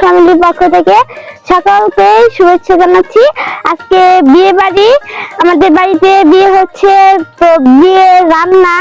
ফ্যামিলির পক্ষ থেকে শুভেচ্ছা জানাচ্ছি। আজকে আমাদের বাড়িতে বিয়ে হচ্ছে রান্না।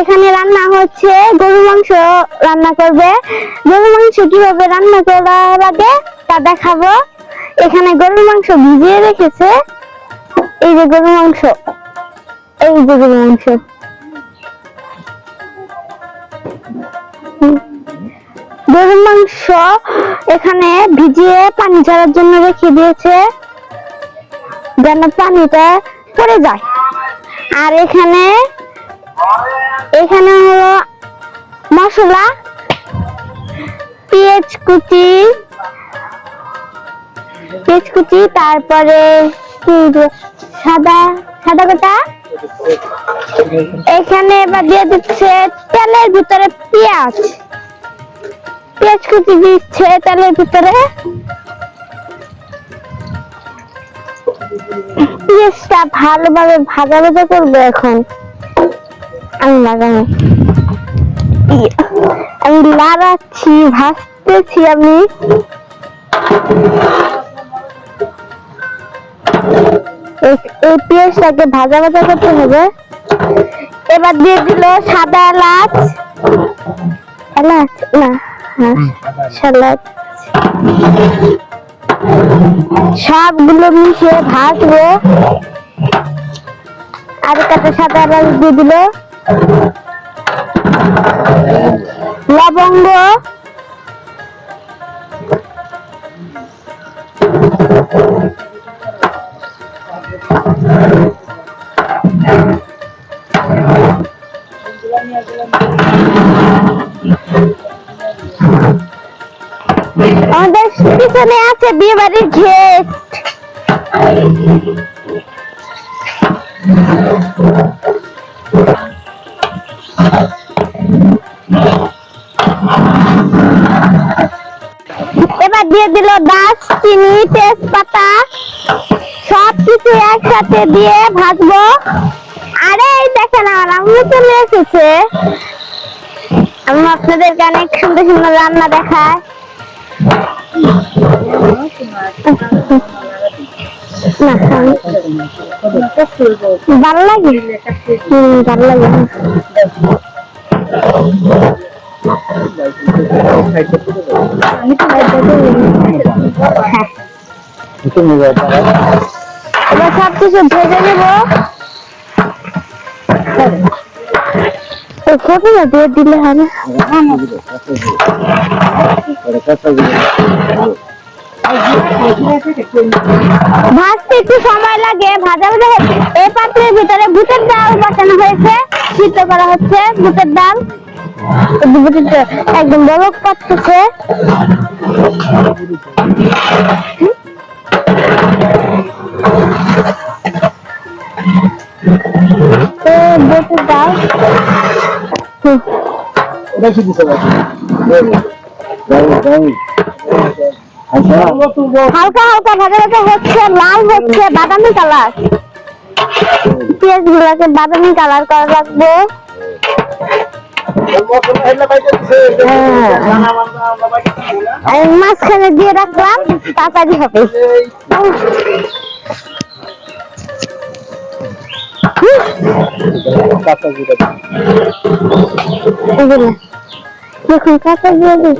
এখানে রান্না হচ্ছে গরু মাংস রান্না করবে। গরু মাংস কীভাবে রান্না করা লাগে তা দেখাবো। এখানে গরুর মাংস ভিজিয়ে রেখেছে। এই যে গরুর মাংস। এই যে গরুর মাংস। গরুর মাংস এখানে ভিজিয়ে পানি ঝরার জন্য রেখে দিয়েছে, যেন পানিটা পড়ে যায়। আর এখানে এখানে হলো মশলা, পেঁয়াজ কুচি পেঁয়াজ কুচি, তারপরে সাদা সাদা গোটা। এখানে এবার দিয়ে দিচ্ছে তেলের ভিতরে পেঁয়াজ। পেঁয়াজ কুচি দিচ্ছে তেলের ভিতরে। পেঁয়াজটা ভালোভাবে ভাজা ভাজা করব এখন। আমি ইয়ে, আমি লাগাচ্ছি ভাজতেছি আমি। এই- পেঁয়াজটাকে ভাজা ভাজা করতে হবে। এবার দিয়ে দিল সাদা এলাচ। এলাচ? না। সালাদ। সবগুলো মিশিয়ে ভাজবো আর কাটা সাদা এলাচ দিয়ে দিল। লবঙ্গ। পিছনে আছে বিয়ে বাড়ির গেট। এবার দিয়ে দিল দারচিনি তেজপাতা সব কিছু একসাথে দিয়ে ভাজবো। আরে দেখেন আমার আম্মু চলে এসেছে। আমি আপনাদেরকে অনেক সুন্দর সুন্দর রান্না দেখায়। ভালো লাগে হম ভালো হ্যাঁ সব কিছু ভেজে নেব ফটোটা দিয়ে দিলে হবে ভাজতে একটু সময় লাগে, ভাজা ভাজা হচ্ছে। এই পাত্রের ভিতরে বুটের ডাল বসানো হয়েছে, সিদ্ধ করা হচ্ছে বুটের ডাল। একদম বরফ পাচ্ছে ডাল। হালকা হালকা ভাজা হচ্ছে, লাল হচ্ছে, বাদামি কালার। পেঁয়াজ গুলাকে বাদামি কালার করা লাগবে। আমি মাঝখানে দিয়ে রাখলাম, তাড়াতাড়ি হবে। দেখুন কাঁচা দিয়ে দিই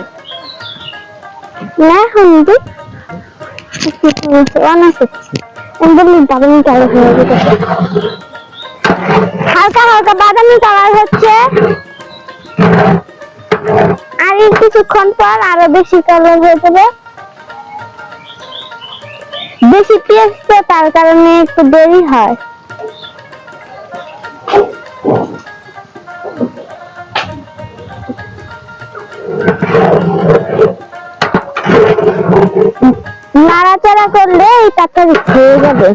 না এখন দি অনেক আমি বললি বাদামি কালার গেছে। হালকা হালকা বাদামি কালার হচ্ছে। আর কিছুক্ষণ পর আরও বেশি কালার হয়ে যাবে। বেশি পেঁয়াজ তার কারণে একটু দেরি হয়। নাড়াচাড়া করলে এই তরকারি খেয়ে যাবে।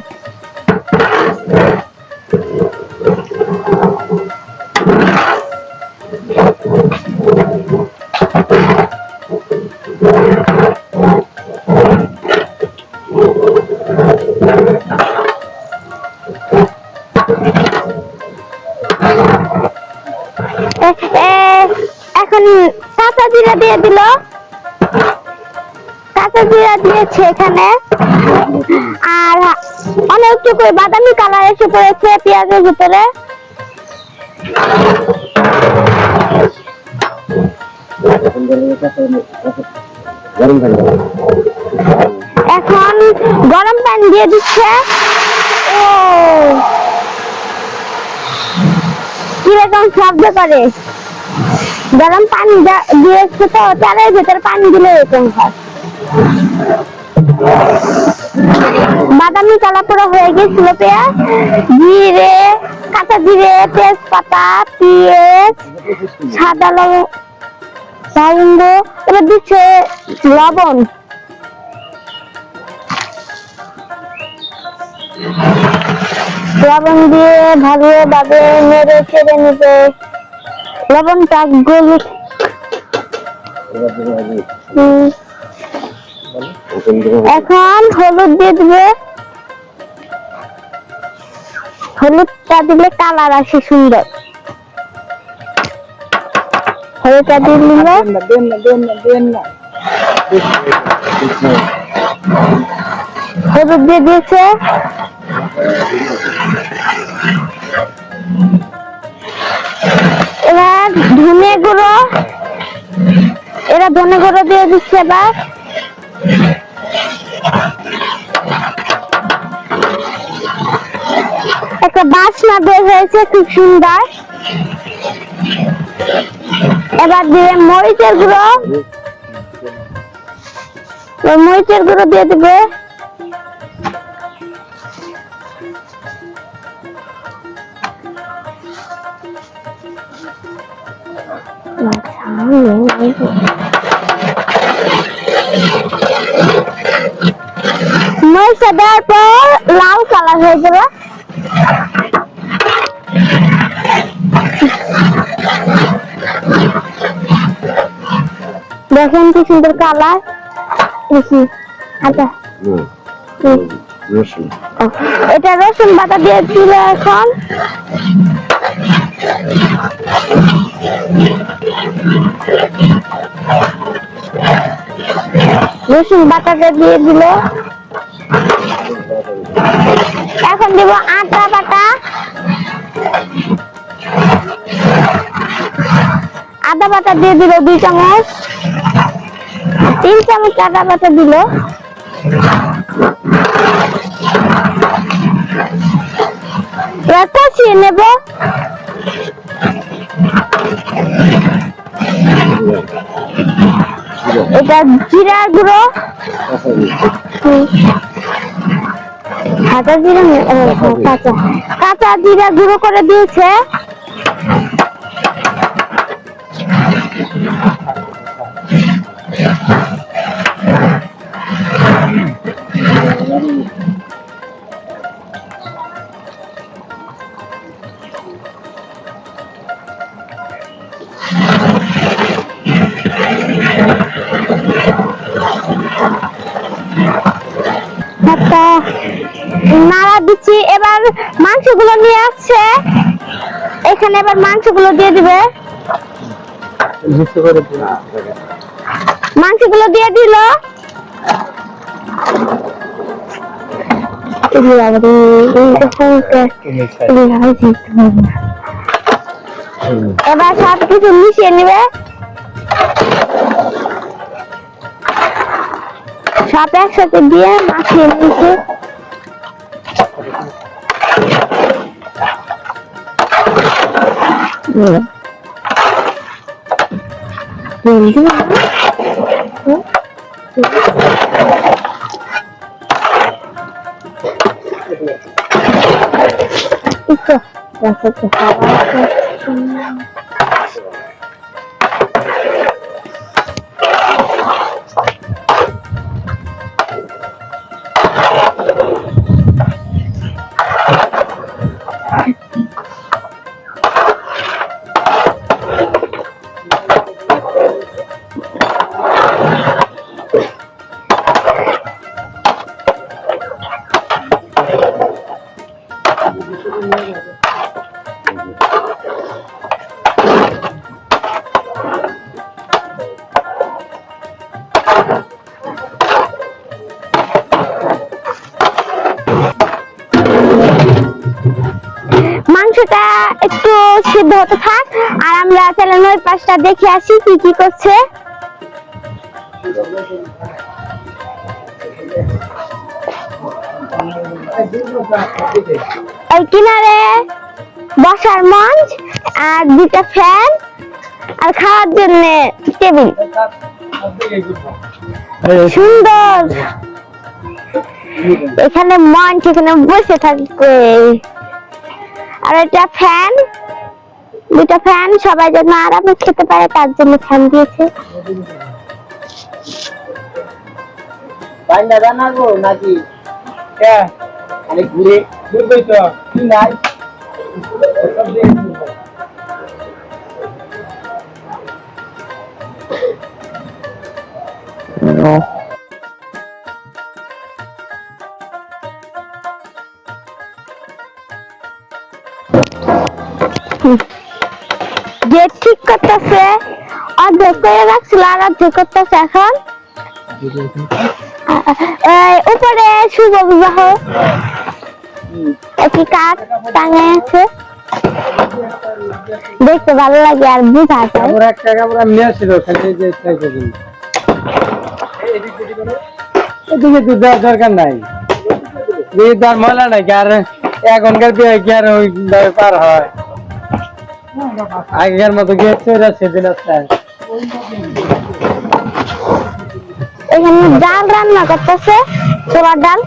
এখন কাঁচা জিরা দিয়ে দিল। বাদামি কালার এসে পড়েছে পেঁয়াজের ভিতরে। এখন গরম পানি দিয়ে দিচ্ছে। কীরকম শব্দ করে? গরম পানি দিয়েছে তো চালের ভেতর পানি দিলে এরকম হয়। বাদামি কালা পুরো হয়ে গেছিল পেঁয়াজ। জিরে কাঁচা জিরে তেজপাতা পেঁয়াজ সাদা লবঙ্গ এবার দিচ্ছে লবণ। লবণ দিয়ে ভালোভাবে নেড়ে চেড়ে নেবে। লবণটা গলি এবার দেবো হুম, এখন হলুদ দিয়ে দিবে হলুদটা দিলে কালার আসে সুন্দর। হলুদটা দিয়ে নিলে হলুদ দিয়ে দিয়েছে। এবার ধনে গুঁড়ো এরা ধনে গুঁড়ো দিয়ে দিচ্ছে এবার। একটা বাসনা বের হয়েছে খুব সুন্দর। এবার দিয়ে মরিচের গুঁড়ো মরিচের গুঁড়ো দিয়ে দিবে। মরিচটা দেওয়ার পর লাল কালার হয়ে যাবে। দেখেন কি সুন্দর কালার আচ্ছা। এটা রসুন বাটা দিয়ে দিল এখন। রসুন বাটাটা দিয়ে দিল। এখন দিব আটা বাটা। আদা বাটা দিয়ে দিল দুই চামচ। তিন চামচ আদা বাটা দিল কষিয়ে নেব। এটা জিরার গুঁড়ো। কাঁচা জিরা কাঁচা। কাঁচা জিরা গুঁড়ো করে দিয়েছে। একটা দিচ্ছি। এবার মাংসগুলো নিয়ে আসছে। এখানে এবার মাংসগুলো দিয়ে দিবে। মাংসগুলো দিয়ে দিল। এবার সব কিছু মিশিয়ে নিবে। সব একসাথে দিয়ে মাখিয়ে নিয়েছে। Isso, essa que vamos é falar. থাক? আর আমরা তাহলে দেখে আসি কি কি করছে। এই কিনারে বসার মঞ্চ আর দুটা ফ্যান আর খাওয়ার জন্য টেবিল। সুন্দর। এখানে মঞ্চ এখানে বসে থাকবে। আর এটা ফ্যান দুটা ফ্যান সবাই যেন আরামে খেতে পারে তার জন্য ফ্যান দিয়েছে। বাইন্দা জানাব নাকি? হ্যাঁ অনেক ঘুরে ঘুরবই তো কি নাই? সব দিয়ে যে ঠিক করতেছে আর অর্ধেক করতেছে এখন। উপরে শুভ বিবাহ। একটি টাঙে আছে? দেখতে ভালো লাগে আর বোঝা যায়। একটা কাপড় আমি নিয়ে ওখানে যে দেওয়ার দরকার নাই। এদিকে তো ময়লা নাই, আর এখনকার বিয়ে কি আর ওই পার হয়? আগেকার মতো গিয়ে চলে সেদিন আসছে এখানে ডাল রান্না করতেছে, ছোলার ডাল।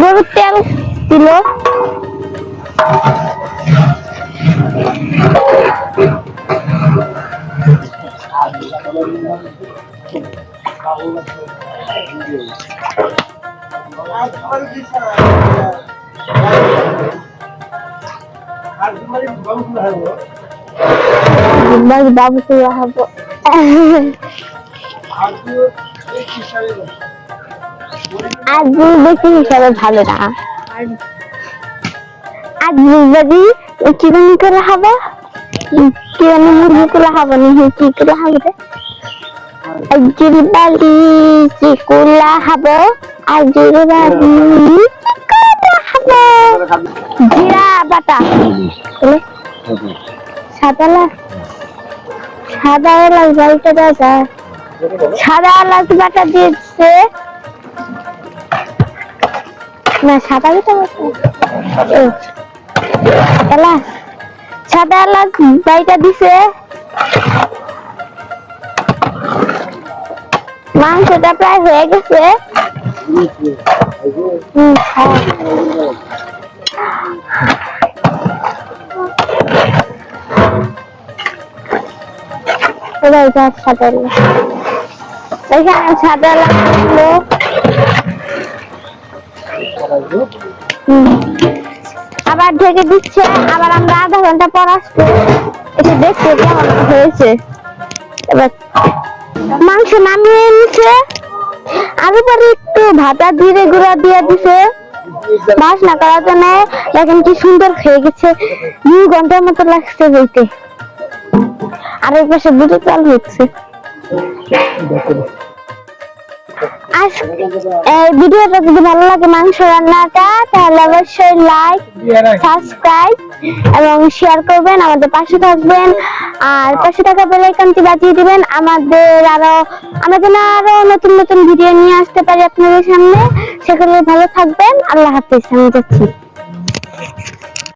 গরুর তেল দিল। বাবু বাবু করে হব আজ দেখি হিসাবে ভালো না আজ যদি চিকেন করে হবে চিকেন মুরগি করে হবে না কি করে হবে রে বাড়ি চিকুলা হবে আজকের বাড়ি জিরা বাটা সাদা সাদা এলাচ বাড়িতে দেওয়া সাদা এলাচ বাটা দিয়েছে। না সাদা কি এলাচ সাদা এলাচ বাড়িটা দিছে। মাংসটা প্রায় হয়ে গেছে। আবার ঢেকে দিচ্ছে, আবার আমরা আধা ঘণ্টা পর আসব। এসে দেখতে কেমন হয়েছে। এবার মাংস নামিয়ে নিচ্ছে। আর পরে একটু ভাতা ধীরে গুঁড়া দিয়ে দিছে। না করার জন্য দেখেন কি সুন্দর হয়ে গেছে। দুই ঘণ্টার মতো লাগছে হইতে আর এক পাশে দুটো চাল হচ্ছে। আজ এই ভিডিওটা যদি ভালো লাগে মাংস রান্নাটা, তাহলে অবশ্যই লাইক সাবস্ক্রাইব এবং শেয়ার করবেন, আমাদের পাশে থাকবেন। আর পাশে থাকা বেল আইকনটি বাজিয়ে দিবেন। আমাদের আরও, আমরা যেন আরও নতুন নতুন ভিডিও নিয়ে আসতে পারি আপনাদের সামনে। সেগুলো ভালো থাকবেন। আল্লাহ হাফিজ, আমি যাচ্ছি।